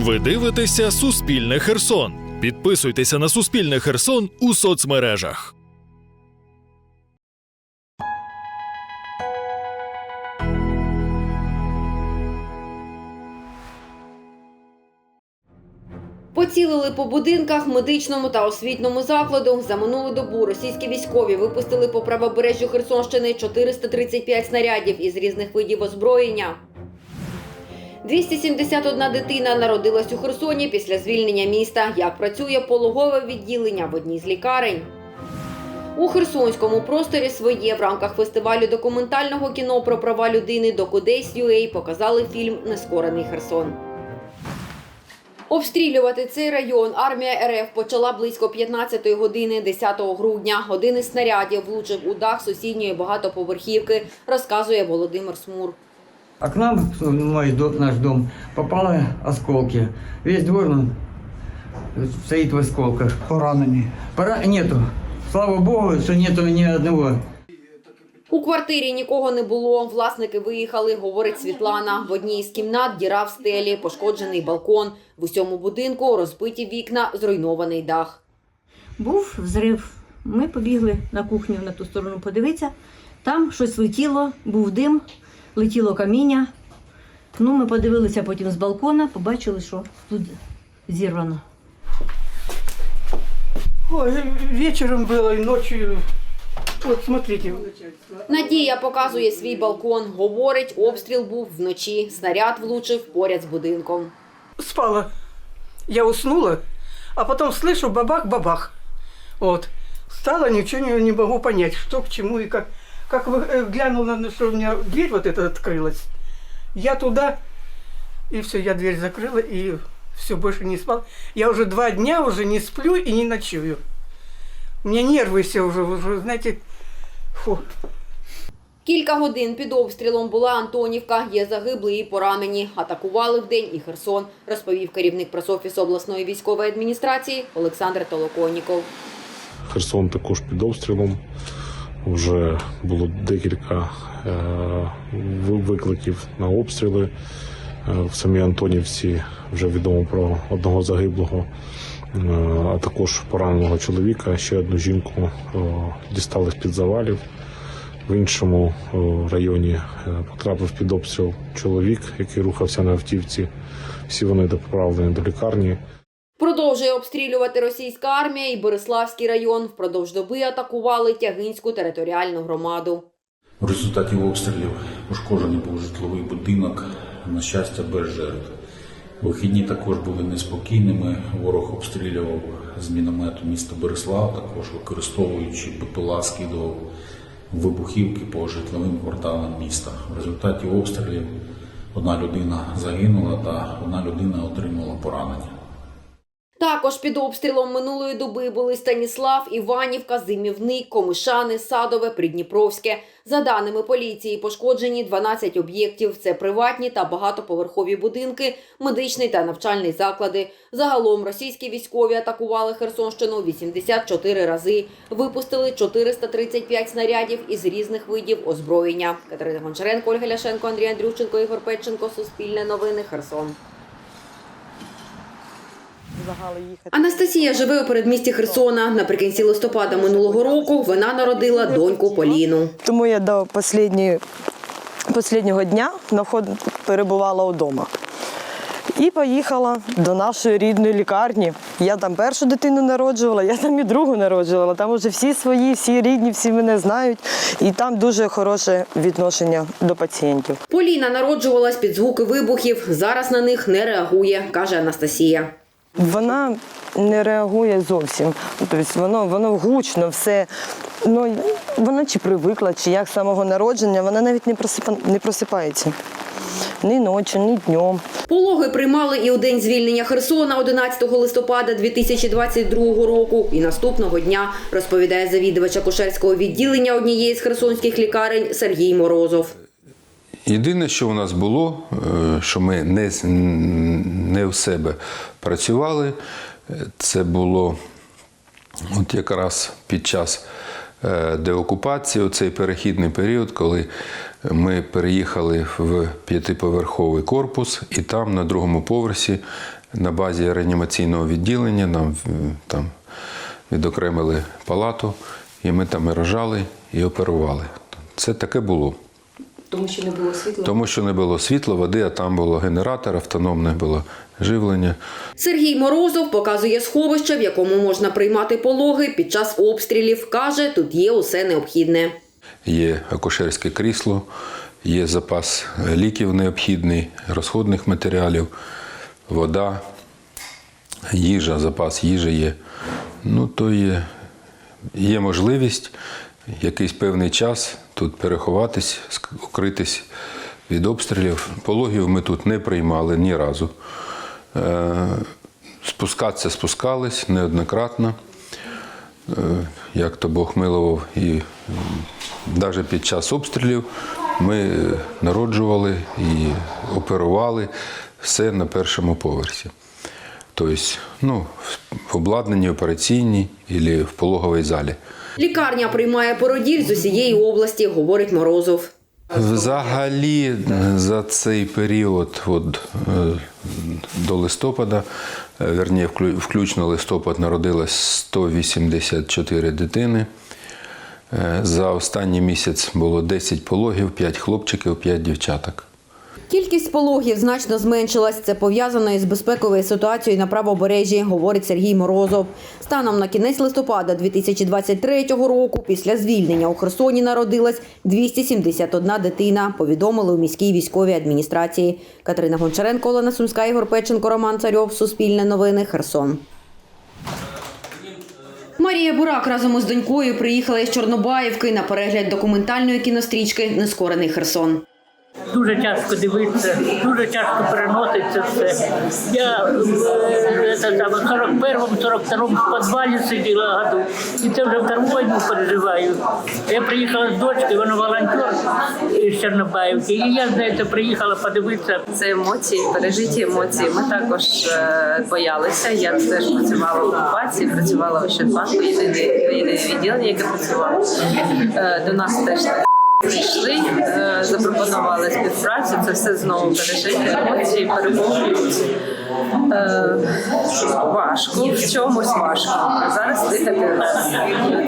Ви дивитеся Суспільне Херсон. Підписуйтеся на Суспільне Херсон у соцмережах. Поцілили по будинках, медичному та освітньому закладу. За минулу добу російські військові випустили по правобережжю Херсонщини 435 снарядів із різних видів озброєння. 271 дитина народилась у Херсоні після звільнення міста. Як працює пологове відділення в одній з лікарень. У Херсонському просторі своє в рамках фестивалю документального кіно про права людини до Докудейс.UA показали фільм Нескорений Херсон. Обстрілювати цей район армія РФ почала близько 15-ї години 10 грудня. Один із снарядів влучив у дах сусідньої багатоповерхівки, розказує Володимир Смур. А к нам, в до- наш дом, попали осколки. Весь двор ну, стоит в осколках. поранені. Пора нету. Слава богу, что нету ни одного. У квартирі нікого не було. Власники виїхали, говорить Світлана. В одній із кімнат діра в стелі, пошкоджений балкон. В усьому будинку розбиті вікна, зруйнований дах. Був взрив. Ми побігли на кухню на ту сторону подивитися. Там щось летіло, був дим, летіло каміння. Ну, ми подивилися потім з балкона, побачили, що тут зірвано. Ой, вечером было и ночью. Вот смотрите. Надія показує свій балкон. Говорить, обстріл був вночі. Снаряд влучив поряд з будинком. Спала. Я уснула, а потом слышу бабах-бабах. Вот. Стала, ничего не, не могу понять, что к чему и как Как вы, э, глянула, на- что у меня дверь вот эта открылась. Я туда, и все, я дверь закрыла, и все, больше не спал. Я уже два дня уже не сплю и не ночую. У меня нервы все уже, уже знаете, фу. Кілька годин під обстрілом була Антонівка. Є загиблі і поранені. Атакували вдень і Херсон, розповів керівник пресофісу обласної військової адміністрації Олександр Толоконіков. Херсон також під обстрілом. Вже було декілька е, викликів на обстріли. Е, В самій Антонівці вже відомо про одного загиблого, е, а також пораненого чоловіка. Ще одну жінку дістали з-під завалів. В іншому районі потрапив під обстріл чоловік, який рухався на автівці. Всі вони доправлені до лікарні. Продовжує обстрілювати російська армія і Бориславський район. Впродовж доби атакували Тягинську територіальну громаду. В результаті обстрілів пошкоджений був житловий будинок, на щастя, без жертв. Вихідні також були неспокійними. Ворог обстрілював з міномету місто Борислав, також використовуючи БПЛА, скидував вибухівки по житловим кварталам міста. В результаті обстрілів одна людина загинула та одна людина отримала поранення. Також під обстрілом минулої доби були Станіслав, Іванівка, Зимівник, Комишани, Садове, Придніпровське. За даними поліції, пошкоджені 12 об'єктів. Це приватні та багатоповерхові будинки, медичний та навчальний заклади. Загалом російські військові атакували Херсонщину 84 рази. Випустили 435 снарядів із різних видів озброєння. Катерина Гончаренко, Ольга Ляшенко, Андрій Андрющенко, Ігор Петченко. Суспільне новини. Херсон. Анастасія живе у передмісті Херсона. Наприкінці листопада минулого року вона народила доньку Поліну. Тому я до останньої, останнього дня наход- перебувала вдома. І поїхала до нашої рідної лікарні. Я там першу дитину народжувала, я там і другу народжувала. Там вже всі свої, всі рідні, всі мене знають. І там дуже хороше відношення до пацієнтів. Поліна народжувалась під звуки вибухів. Зараз на них не реагує, каже Анастасія. Вона не реагує зовсім. Тобто воно, воно гучно, все. Ну, вона чи привикла, чи як з самого народження, вона навіть не, просипа, не просипається. Ні ночі, ні днем. Пологи приймали і у день звільнення Херсона 11 листопада 2022 року. І наступного дня розповідає завідувач акушерського відділення однієї з херсонських лікарень Сергій Морозов. Єдине, що у нас було, е, що ми не, не в себе працювали, е, це було от якраз під час е, деокупації, цей перехідний період, коли ми переїхали в п'ятиповерховий корпус, і там на другому поверсі на базі реанімаційного відділення. Нам там відокремили палату, і ми там і рожали, і оперували. Це таке було. Тому що не було світла. Тому що не було світла, води, а там було генератор, автономне було живлення. Сергій Морозов показує сховище, в якому можна приймати пологи під час обстрілів. Каже, тут є усе необхідне. Є акушерське крісло, є запас ліків необхідний, розходних матеріалів, вода, їжа, запас їжі є. Ну, то є, є можливість якийсь певний час тут переховатись, укритись від обстрілів. Пологів ми тут не приймали ні разу. Е, Спускатися спускались неоднократно. Е, як то Бог милував, і навіть під час обстрілів ми народжували і оперували все на першому поверсі. Тобто, ну, в обладнанні операційній або в пологовій залі. Лікарня приймає породіль з усієї області, говорить Морозов. Взагалі е, за цей період от, е, до листопада, е, верні, включно листопад, народилось 184 дитини. За останній місяць було 10 пологів, 5 хлопчиків, 5 дівчаток. Кількість пологів значно зменшилась. Це пов'язано із безпековою ситуацією на правобережжі, говорить Сергій Морозов. Станом на кінець листопада 2023 року після звільнення у Херсоні народилась 271 дитина, повідомили у міській військовій адміністрації. Катерина Гончаренко, Олена Сумська, Ігор Печенко, Роман Царьов. Суспільне новини. Херсон. Марія Бурак разом із донькою приїхала із Чорнобаївки на перегляд документальної кінострічки Нескорений Херсон. Дуже тяжко дивитися, дуже тяжко переноситься все. Я е, в 41-му, 42-му в підвалі сиділа году. І це вже втору війну переживаю. Я приїхала з дочки, вона волонтер із Чорнобаївки. І я, знаєте, приїхала подивитися. Це емоції, пережиті емоції. Ми також е, боялися. Я теж працювала в окупації, працювала в єдине єдине відділення, яке працювало. Е, До нас теж прийшли, е, запропонували співпрацю. Це все знову пережиті емоції, переповнюють. Е, важко, в чомусь важко. Зараз дихати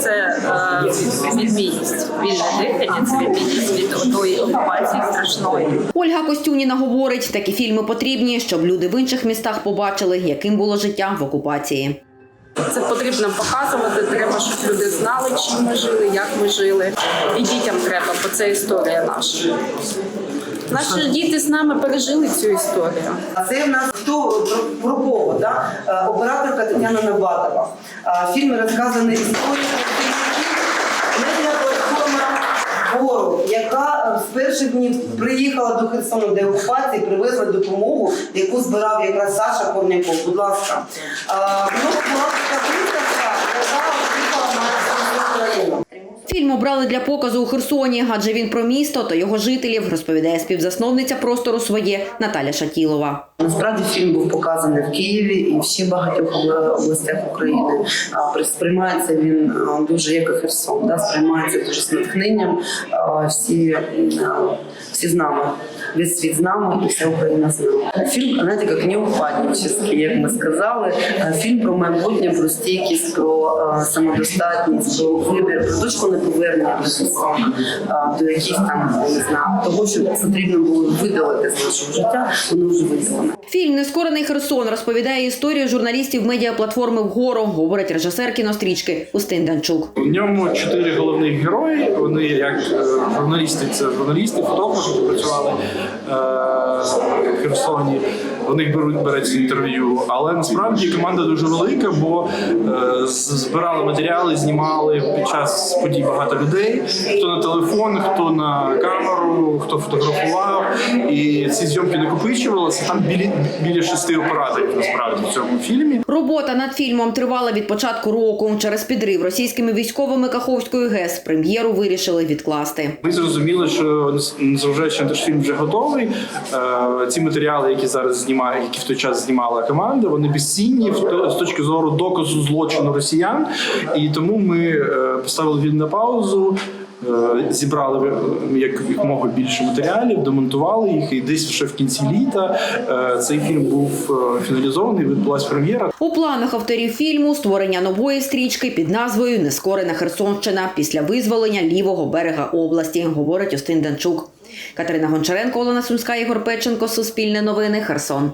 це е, відмінність. Вільне дихання це відмінність від тої окупації страшної. Ольга Костюніна говорить, такі фільми потрібні, щоб люди в інших містах побачили, яким було життя в окупації. Це потрібно показувати. Треба, щоб люди знали, чим ми жили, як ми жили. І дітям треба, бо це історія наша. Наші діти з нами пережили цю історію. А це в нас хто про, кого? Да? Е, Операторка Тетяна Набатова. Фільм фільмі розказана історія яка е, з перших днів приїхала до Херсону, де окупації, привезла допомогу, яку збирав якраз Саша Корняков. Будь ласка. А, Ну, була така виставка, яка приїхала на всю Україну. Фільм обрали для показу у Херсоні, адже він про місто та його жителів, розповідає співзасновниця простору своє Наталя Шатілова. Насправді фільм був показаний в Києві і в ще багатьох областях України. А, при- Сприймається він дуже як Херсон, да? сприймається дуже з натхненням. Всі, всі з нами. Весь світ з нами і вся Україна з нами. Фільм, знаєте, як неупаднический, як ми сказали. Фільм про майбутнє, про стійкість, про самодостатність, про вибір, про точку неповернення до Херсона, яких там не знаю, того, що потрібно було видалити з нашого життя, воно вже видалено. Фільм Нескорений Херсон розповідає історію журналістів медіаплатформи «Вгору», говорить режисер кінострічки Устин Данчук. В ньому чотири головних герої. Вони як е, журналісти, це журналісти, фотографи, які працювали е, в Херсоні. У них беруть береться інтерв'ю. Але насправді команда дуже велика, бо е, збирали матеріали, знімали під час подій багато людей. Хто на телефон, хто на камеру, хто фотографував. І ці зйомки накопичувалися. Там біля, біля шести операторів насправді в цьому фільмі. Робота над фільмом тривала від початку року. Через підрив російськими військовими Каховської ГЕС прем'єру вирішили відкласти. Ми зрозуміли, що незважаючи на те, що фільм вже готовий. Е, Ці матеріали, які зараз знімає, які в той час знімала команда, вони безцінні з точки зору доказу злочину росіян. І тому ми е, поставили він на паузу. Е, зібрали е, як якомога більше матеріалів, демонтували їх, і десь вже в кінці літа е, цей фільм був фіналізований. Відбулася прем'єра. У планах авторів фільму створення нової стрічки під назвою Нескорена Херсонщина після визволення лівого берега області, говорить Остин Данчук. Катерина Гончаренко, Олена Сумська, Ігор Печенко, Суспільне новини, Херсон.